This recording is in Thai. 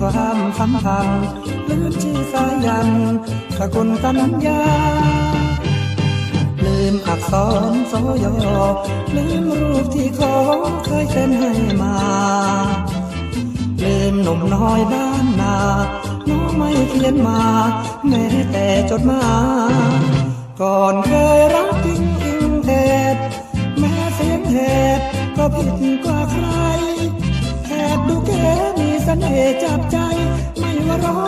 ความสัมพันธ์ลืมชื่อสายันสกุลตัญญา ลืมอักษรโสยอลืมรูปที่ขอเคยเซ็นให้มา ลืมหนุ่มน้อยบ้านนาน้องไม่เขียนมา แม้แต่จดหมายก่อนเคยรักจริงจริงเท็จแม้เสียงเหตุก็ผิดกว่าใครแอบดูแกมีเสน่ห์จับใจไม่ว่าร้อง